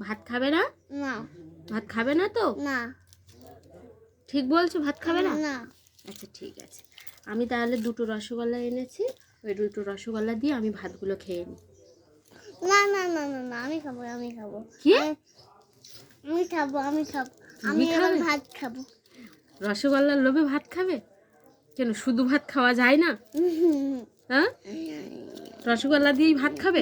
ভাত খাবে না? না। ভাত খাবে না তো? না। ঠিক বলছো ভাত খাবে না? না। আচ্ছা ঠিক আছে। আমি তাহলে দুটো রসগোল্লা এনেছি। ওই দুটো রসগোল্লা দিয়ে আমি ভাতগুলো খেয়ে নিই না না না না না আমি খাব আমি খাব। কি? আমি- খাব আমি খাব। আমি এবার ভাত খাব। রসগোল্লার লোভে ভাত খাবে? কেন শুধু ভাত খাওয়া যায় না? হ্যাঁ? রসগোল্লা দিয়েই ভাত খাবে?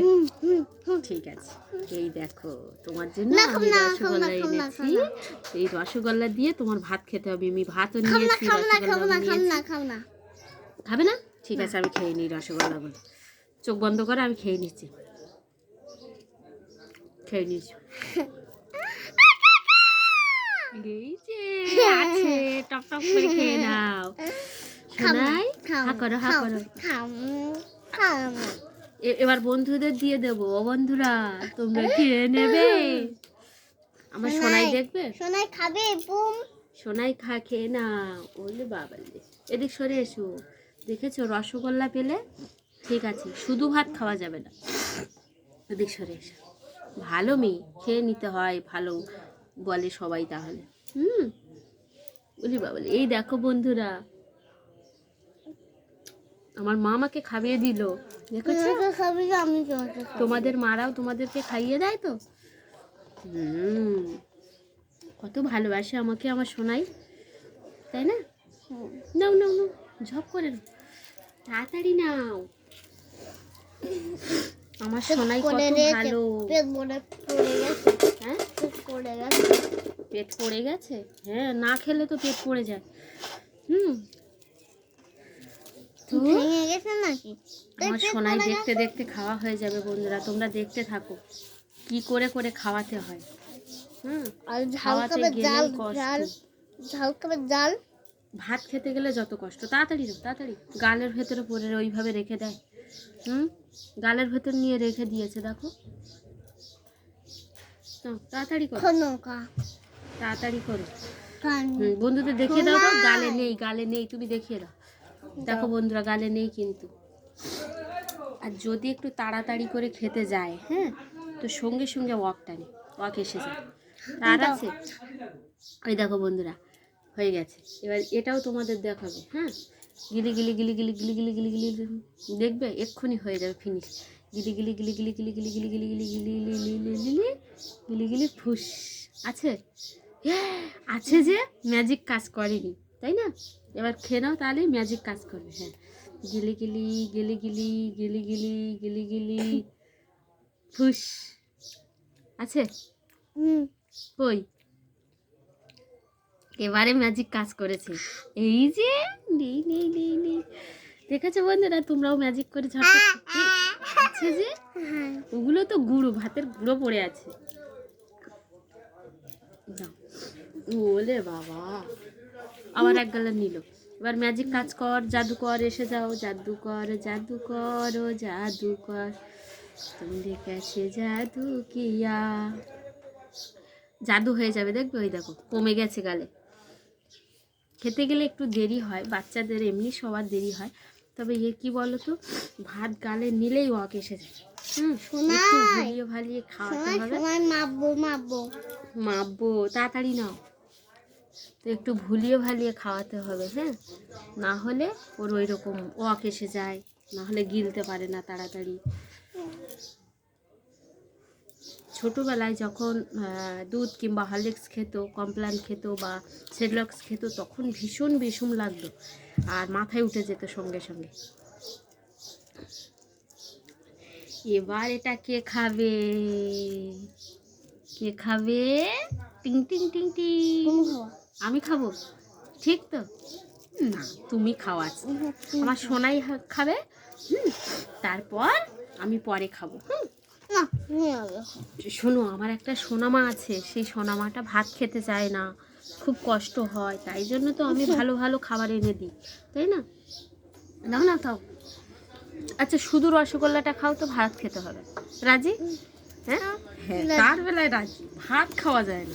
ঠিক আছে। এই দেখো তোমার জন্য আমি রসগোল্লা এনেছি। এই রসগোল্লা দিয়ে তোমার ভাত খেতে হবে। আমি ভাতও নিয়েছি খাব না রসগোল্লা নিয়েছি। না। খাবে না? ঠিক আছে আমি খেয়ে নিই রসগোল্লাগুলো। চোখ বন্ধ করে আমি খেয়ে নিচ্ছি। খেয়ে নিচ্ছি। আছে টপ টপ করে খেয়ে নাও। শোনাই হা করো হা করো। এবার বন্ধুদের দিয়ে দেবো। ও বন্ধুরা তোমরা খেয়ে নেবে। আমার সোনাই দেখবে? সোনাই খাবে বুম। সোনাই খা খেয়ে না ওলে বাবা। এদিক সরে এসো। দেখেছ? রসগোল্লা পেলে? ঠিক আছে শুধু ভাত খাওয়া যাবে না। এদিক সরে এসো। ভালো মেয়ে খেয়ে নিতে হয় ভালো বলে সবাই তাহলে। হুম? বলি বাবা এই দেখো বন্ধুরা। আমার মা আমাকে খাইয়ে দিল। দেখেছ? তোমাদের মারাও তোমাদেরকে খাইয়ে দেয় তো? কত ভালোবাসে আমাকে আমার সোনাই। তাই না? নাও নাও নাও ঝপ করে নাও। তাড়াতাড়ি নাও। আমার সোনাই কত ভালো। পেট পড়ে গেছে। হ্যাঁ? পেট পড়ে গেছে। পেট পড়ে গেছে? হ্যাঁ না খেলে তো পেট পড়ে যায়। হুম। ভেঙে গেছে নাকি আমার সোনাই দেখতে দেখতে খাওয়া হয়ে যাবে বন্ধুরা তোমরা দেখতে থাকো। কি করে করে খাওয়াতে হয়। হুম? আর ঝাল খাবে জাল জাল ঝাল খাবে জাল। ভাত খেতে গেলে যত কষ্ট। তাড়াতাড়ি তাড়াতাড়ি। গালের ভেতরে পরে ওইভাবে রেখে দেয়। হুম? গালের ভেতর নিয়ে রেখে দিয়েছে দেখো। তাড়াতাড়ি করো। তাড়াতাড়ি করো। বন্ধুদের দেখিয়ে দাও তো গালে নেই গালে নেই তুমি দেখিয়ে দাও। দেখো বন্ধুরা গালে নেই কিন্তু আর যদি একটু তাড়াতাড়ি করে খেতে যায় হ্যাঁ তো সঙ্গে সঙ্গে ওয়াক টানে ওয়াক এসে যায় দাও। আছে ওই দেখো বন্ধুরা হয়ে গেছে এবার এটাও তোমাদের দেখাবে হ্যাঁ গিলি গিলি গিলি গিলি গিলি গিলি গিলি গিলি গিলি। দেখবে এক্ষুনি হয়ে যাবে ফিনিশ গিলি গিলি গিলি গিলি গিলি গিলি গিলি গিলি গিলি গিলি গিলি গিলি গিলি গিলি গিলি ফুস আছে আছে যে ম্যাজিক কাজ করেনি তাই না এবার খেয়ে নাও তাহলে ম্যাজিক কাজ করবে হ্যাঁ। গিলি গিলি গিলি গিলি গিলি গিলি গিলি গিলি ফুস। আছে? হুম। কই? এবারে ম্যাজিক কাজ করেছে। এই যে নেই নেই নেই নেই দেখেছ বন্ধুরা তোমরাও ম্যাজিক করে ঝাপটা আছে যে? ওগুলো তো গুঁড়ো ভাতের গুঁড়ো পড়ে আছে। ওলে বাবা। আবার এক গালা নিল। এবার ম্যাজিক কাজ কর জাদুকর এসে যাও জাদুকর জাদুকর ও জাদুকর তুমি কাছে জাদু কিয়া। জাদু হয়ে যাবে দেখবে? ওই দেখো কমে গেছে গালে। খেতে গেলে একটু দেরি হয় বাচ্চাদের এমনি সবার দেরি হয়। তবে এ কি বলো তো ভাত গালে নিলেই ওয়াক এসে যায়। হুম ভুলিয়ে ভালিয়ে খাওয়াতে হবে। মাপবো মাপবো। মাপবো তাড়াতাড়ি নাও। তো একটু ভুলিয়ে ভালিয়ে খাওয়াতে হবে হ্যাঁ? না হলে ওর ওই রকম ওয়াক এসে যায়, না হলে গিলতে পারে না তাড়াতাড়ি। ছোটোবেলায় যখন দুধ কিংবা হরলিক্স খেত, কমপ্লান খেত বা সেডলক্স খেত, তখন ভীষণ বিষম লাগতো আর মাথায় উঠে যেত সঙ্গে সঙ্গে। এবার এটা কে খাবে? কে খাবে? টিং টিং টিং টিং। আমি খাব। ঠিক তো? না তুমি খাওয়াচ্ছ আমার সোনাই খাবে। হুম। তারপর আমি পরে খাব। হুম। শোনো আমার একটা সোনামা আছে। সেই সোনামাটা ভাত খেতে চায় না। খুব কষ্ট হয়। তাই জন্য তো আমি ভালো ভালো খাবার এনে দিই। তাই না? নাও না তাও আচ্ছা শুধু রসগোল্লাটা খাও তো ভাত খেতে হবে। রাজি? হ্যাঁ? হ্যাঁ। তার বেলায় রাজি। ভাত খাওয়া যায় না।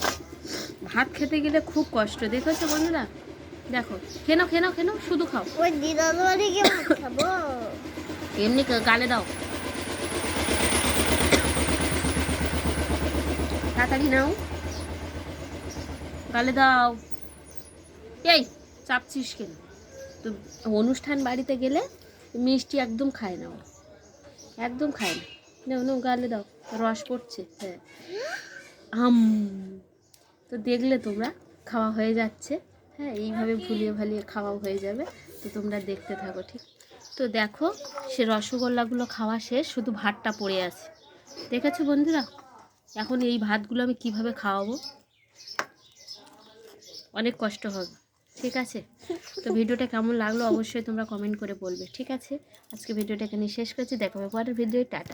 ভাত খেতে গেলে খুব কষ্ট দেখেছ বন্ধুরা? দেখো খেনো খেনো খেনো শুধু খাও। ওই দিদার বাড়ি গিয়ে ভাত খাব। এমনি গালে দাও। তাড়াতাড়ি নাও। গালে দাও। এই চাপছিস কেন? তো অনুষ্ঠান বাড়িতে গেলে মিষ্টি একদম খায় না একদম খায় না। নাও নাও গালে দাও। রস পড়ছে হ্যাঁ। আম। তো দেখলে তোমরা, খাওয়া হয়ে যাচ্ছে। হ্যাঁ এইভাবে ভুলিয়ে ভালিয়ে খাওয়া হয়ে যাবে। তো তোমরা দেখতে থাকো, ঠিক? তো দেখো, সে রসগোল্লাগুলো খাওয়া শেষ, শুধু ভাতটা পড়ে আছে। দেখেছ বন্ধুরা? এখন এই ভাতগুলো আমি কীভাবে খাওয়াবো? অনেক কষ্ট হবে, ঠিক আছে? তো ভিডিওটা কেমন লাগল অবশ্যই তোমরা কমেন্ট করে বলবে, ঠিক আছে? আজকে ভিডিওটা এখানে শেষ করছি দেখাবে পরের ভিডিও টাটা।